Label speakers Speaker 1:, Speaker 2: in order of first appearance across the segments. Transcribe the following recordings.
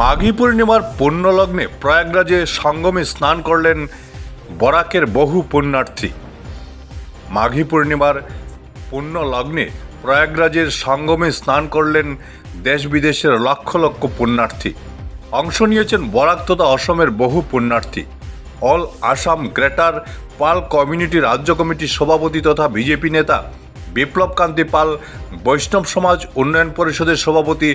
Speaker 1: মাঘী পূর্ণিমার পুণ্যলগ্নে প্রয়াগরাজে সঙ্গমে স্নান করলেন বরাকের বহু পুণ্যার্থী। মাঘী পূর্ণিমার পুণ্য লগ্নে প্রয়াগরাজের সঙ্গমে স্নান করলেন দেশ বিদেশের লক্ষ লক্ষ পুণ্যার্থী। অংশ নিয়েছেন বরাক তথা অসমের বহু পুণ্যার্থী। All Assam Greater Pal Community রাজ্য কমিটির সভাপতি তথা বিজেপি নেতা বিপ্লব কান্তি পাল, বৈষ্ণব সমাজ উন্নয়ন পরিষদের সভাপতি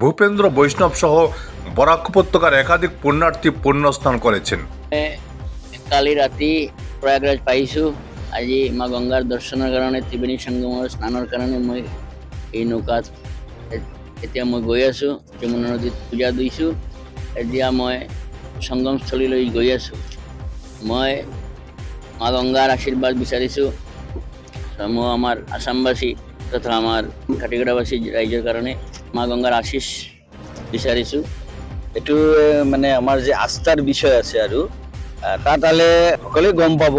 Speaker 1: ভূপেন্দ্র বৈষ্ণব সহ বরাক উপত্যকার একাধিক পুণ্যার্থী পুণ্যস্নান করেছেন।
Speaker 2: কালি ৰাতি প্ৰয়াগৰাজ পাইছোঁ। আজি মা গংগাৰ দৰ্শনৰ কাৰণে ত্ৰিবেণী সংগমৰ স্নানৰ কাৰণে মই এই নৌকাত এ- এতিয়া মই গৈ আছোঁ, যমুনা নদীত পূজা দিছোঁ। এতিয়া মই সংগমস্থলীলৈ গৈ আছোঁ। মই মা গংগাৰ আশীৰ্বাদ বিচাৰিছোঁ। মই আমাৰ আসামবাসী তথা আমাৰ কাটিগড়াবাসী ৰাইজৰ কাৰণে মা গংগাৰ আশীষ বিচাৰিছোঁ
Speaker 3: এইটো মানে আমাৰ যে আস্থাৰ বিষয় আছে আৰু তাত হ'লে গম পাব।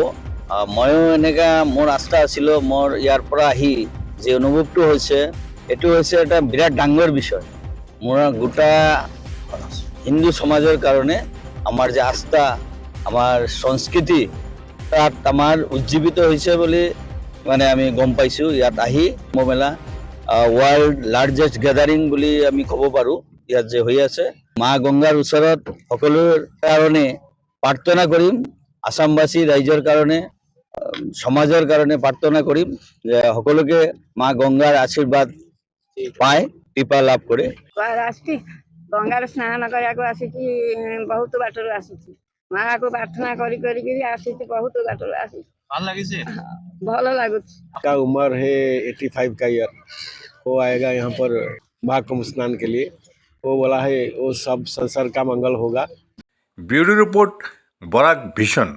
Speaker 3: ময়ো এনেকা মোৰ আস্থা আছিলো, মোৰ ইয়াৰ পৰা আহি যে অনুভৱটো হৈছে এইটো হৈছে এটা বিৰাট ডাঙৰ বিষয়। মোৰ গোটা হিন্দু সমাজৰ কাৰণে আমাৰ যে আস্থা, আমাৰ সংস্কৃতি, তাত আমাৰ উজ্জীৱিত হৈছে বুলি মানে আমি গম পাইছো ইয়াত আহি মেলা ৱৰ্ল্ড লাৰ্জেষ্ট গেদাৰিং বুলি আমি ক'ব পারো ইয়াত যে হৈ আছে। মা গংগাৰ ওচৰত সকলোৰ কাৰণে প্ৰাৰ্থনা কৰিম আছামবাসী ৰাইজৰ কাৰণে সমাজৰ কাৰণে প্ৰাৰ্থনা কৰিম যে সকলোকে মা গংগাৰ আশীৰ্বাদ পায় কৃপা লাভ কৰে।
Speaker 4: গঙ্গার স্নান করা আসিছি বহুত বাটর আসিছি মাকে প্রার্থনা করি করি আসিছি বহুত বাটর আসিছি ভালো লাগিছে। ভালো লাগুছে
Speaker 5: का उम्र है? 85 का ईयर वो आएगा यहाँ पर महाकुंभ स्नान के लिए। वो बोला है वो सब संसार का मंगल होगा।
Speaker 1: ब्यूरो रिपोर्ट बराक भीषण।